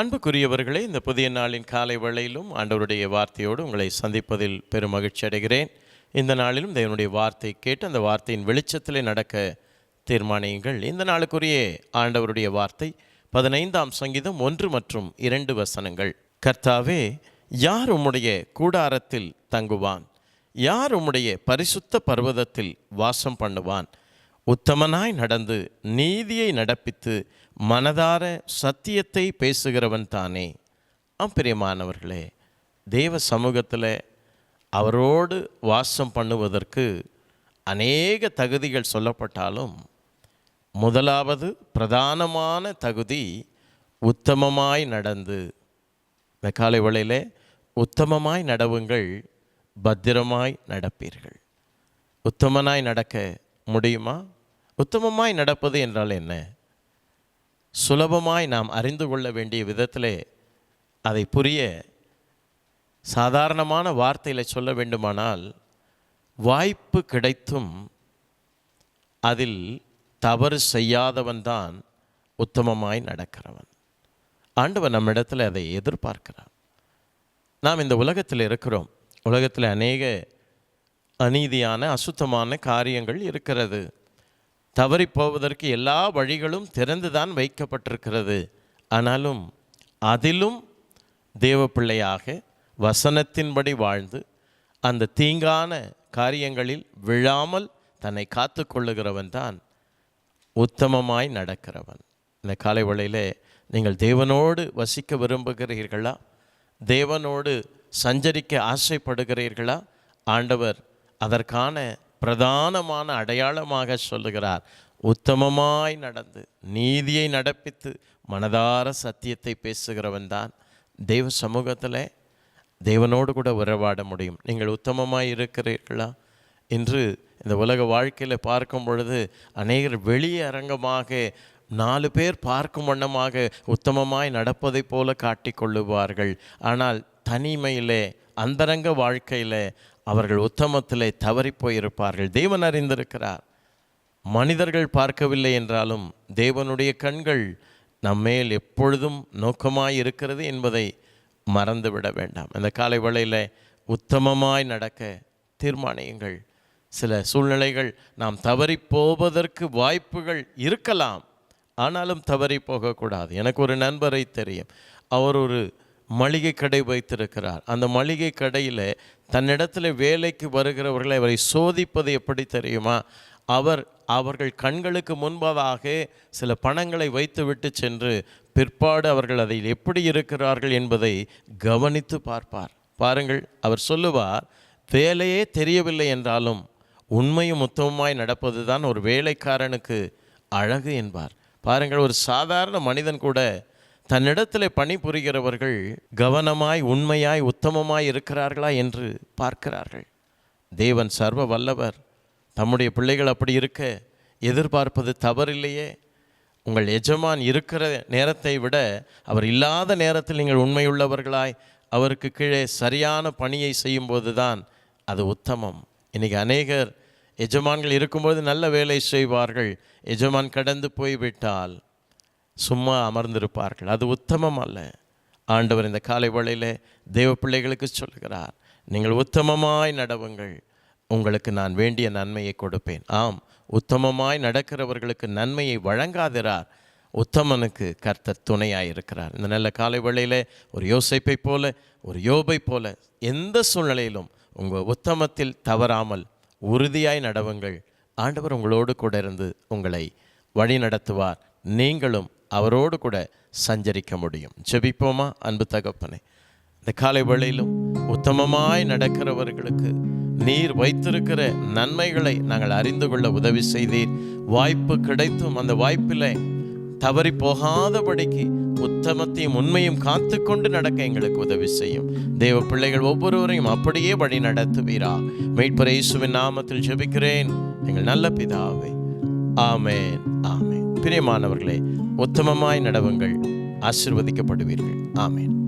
அன்புக்குரியவர்களே இந்த புதிய நாளின் காலை வேளையிலும் ஆண்டவருடைய வார்த்தையோடு உங்களை சந்திப்பதில் பெரும் மகிழ்ச்சி அடைகிறேன். இந்த நாளிலும் தேவனுடைய வார்த்தை கேட்டு அந்த வார்த்தையின் வெளிச்சத்திலே நடக்க தீர்மானியுங்கள். இந்த நாளுக்குரிய ஆண்டவருடைய வார்த்தை பதினைந்தாம் சங்கீதம் ஒன்று மற்றும் இரண்டு வசனங்கள். கர்த்தாவே யார் உம்முடைய கூடாரத்தில் தங்குவான்? யார் உம்முடைய பரிசுத்த பர்வதத்தில் வாசம் பண்ணுவான்? உத்தமனாய் நடந்து நீதியை நடப்பித்து மனதார சத்தியத்தை பேசுகிறவன் தானே. அப்பிரியமானவர்களே தேவ சமூகத்தில் அவரோடு வாசம் பண்ணுவதற்கு அநேக தகுதிகள் சொல்லப்பட்டாலும் முதலாவது பிரதானமான தகுதி உத்தமமாய் நடந்து இந்த காலை உத்தமமாய் நடவுங்கள் பத்திரமாய் நடப்பீர்கள். உத்தமனாய் நடக்க முடியுமா? உத்தமமாய் நடப்பது என்றால் என்ன? சுலபமாய் நாம் அறிந்து கொள்ள வேண்டிய விதத்திலே அதை புரிய சாதாரணமான வார்த்தையில் சொல்ல வேண்டுமானால் வாய்ப்பு கிடைத்தும் அதில் தவறு செய்யாதவன்தான் உத்தமமாய் நடக்கிறவன். ஆண்டவர் நம்மிடத்தில் அதை எதிர்பார்க்கிறான் நாம் இந்த உலகத்தில் இருக்கிறோம். உலகத்தில் அநேக அநீதியான அசுத்தமான காரியங்கள் இருக்கிறது. தவறி போவதற்கு எல்லா வழிகளும் திறந்துதான் வைக்கப்பட்டிருக்கிறது. ஆனாலும் அதிலும் தேவப்பிள்ளையாக வசனத்தின்படி வாழ்ந்து அந்த தீங்கான காரியங்களில் விழாமல் தன்னை காத்து கொள்ளுகிறவன் தான் உத்தமமாய் நடக்கிறவன். இந்த காலை வேளையிலே நீங்கள் தேவனோடு வசிக்க விரும்புகிறீர்களா? தேவனோடு சஞ்சரிக்க ஆசைப்படுகிறீர்களா? ஆண்டவர் அதற்கான பிரதானமான அடையாளமாக சொல்லுகிறார். உத்தமமாய் நடந்து நீதியை நடப்பித்து மனதார சத்தியத்தை பேசுகிறவன் தான் தெய்வ சமூகத்தில் தேவனோடு கூட உறவாட முடியும். நீங்கள் உத்தமமாய் இருக்கிறீர்களா? என்று இந்த உலக வாழ்க்கையில் பார்க்கும் பொழுது அநேகர் வெளியே அரங்கமாக நாலு பேர் பார்க்கும் வண்ணமாக உத்தமமாய் நடப்பதைப் போல காட்டிக்கொள்ளுவார்கள் ஆனால் தனிமையிலே அந்தரங்க வாழ்க்கையில் அவர்கள் உத்தமத்திலே தவறி போயிருப்பார்கள் தேவன் அறிந்திருக்கிறார். மனிதர்கள் பார்க்கவில்லை என்றாலும் தேவனுடைய கண்கள் நம்மேல் எப்பொழுதும் நோக்கமாய் இருக்கிறது என்பதை மறந்துவிட வேண்டாம். இந்த காலை வேளையில் உத்தமமாய் நடக்க தீர்மானியுங்கள். சில சூழ்நிலைகள் நாம் தவறி போவதற்கு வாய்ப்புகள் இருக்கலாம். ஆனாலும் தவறி போகக்கூடாது எனக்கு ஒரு நண்பரை தெரியும். அவர் ஒரு மளிகை கடை வைத்திருக்கிறார். அந்த மளிகை கடையில் தன்னிடத்தில் வேலைக்கு வருகிறவர்களை அவரை சோதிப்பது எப்படி தெரியுமா? அவர் அவர்கள் கண்களுக்கு முன்பதாக சில பணங்களை வைத்துவிட்டு சென்று பிற்பாடு அவர்கள் அதில் எப்படி இருக்கிறார்கள் என்பதை கவனித்து பார்ப்பார். பாருங்கள் அவர் சொல்லுவார் வேலையே தெரியவில்லை என்றாலும் உண்மையும் உத்தமமாய் நடப்பது தான் ஒரு வேலைக்காரனுக்கு அழகு என்பார். பாருங்கள் ஒரு சாதாரண மனிதன் கூட தன்னிடத்தில் பணிபுரிகிறவர்கள் கவனமாய் உண்மையாய் உத்தமமாய் இருக்கிறார்களா என்று பார்க்கிறார்கள். தேவன் சர்வ வல்லவர் தம்முடைய பிள்ளைகள் அப்படி இருக்க எதிர்பார்ப்பது தவறில்லையே. உங்கள் எஜமான் இருக்கிற நேரத்தை விட அவர் இல்லாத நேரத்தில் நீங்கள் உண்மையுள்ளவர்களாய் அவருக்கு கீழே சரியான பணியை செய்யும்போது தான் அது உத்தமம். இன்றைக்கி அநேகர் எஜமான்கள் இருக்கும்போது நல்ல வேலை செய்வார்கள். எஜமான் கடந்து போய்விட்டால் சும்மா அமர்ந்திருப்பார்கள். அது உத்தமம் அல்ல. ஆண்டவர் இந்த காலை வழியில் தெய்வ பிள்ளைகளுக்கு சொல்கிறார் நீங்கள் உத்தமமாய் நடவுங்கள். உங்களுக்கு நான் வேண்டிய நன்மையை கொடுப்பேன். ஆம் உத்தமமாய் நடக்கிறவர்களுக்கு நன்மையை வழங்காதிரார். உத்தமனுக்கு கர்த்தர் துணையாக இருக்கிறார். இந்த நல்ல காலை வேளையில் ஒரு யோசைப்பை போல ஒரு யோபை போல எந்த சூழ்நிலையிலும் உங்கள் உத்தமத்தில் தவறாமல் உறுதியாய் நடவுங்கள். ஆண்டவர் உங்களோடு கூட இருந்து உங்களை வழி நடத்துவார் நீங்களும் அவரோடு கூட சஞ்சரிக்க முடியும். ஜெபிப்போமா அன்பு தகப்பனே? இந்த காலை வேளையிலும் உத்தமமாய் நடக்கிறவர்களுக்கு நீர் வைத்திருக்கிற நன்மைகளை நாங்கள் அறிந்து கொள்ள உதவி செய்தீர். வாய்ப்பு கிடைத்தும் அந்த வாய்ப்பில் தவறி போகாதபடிக்கு உத்தமத்தையும் உண்மையும் காத்து கொண்டு நடக்க எங்களுக்கு உதவி செய்யும். தேவ பிள்ளைகள் ஒவ்வொருவரையும் அப்படியே வழி நடத்துவீரா. மீட்பர் இயேசுவின் நாமத்தில் ஜெபிக்கிறேன். எங்கள் நல்ல பிதாவே. ஆமேன் ஆமேன். பிரியமானவர்களே உத்தமமாய் நடவுங்கள். ஆசிர்வதிக்கப்படுவீர்கள். ஆமேன்.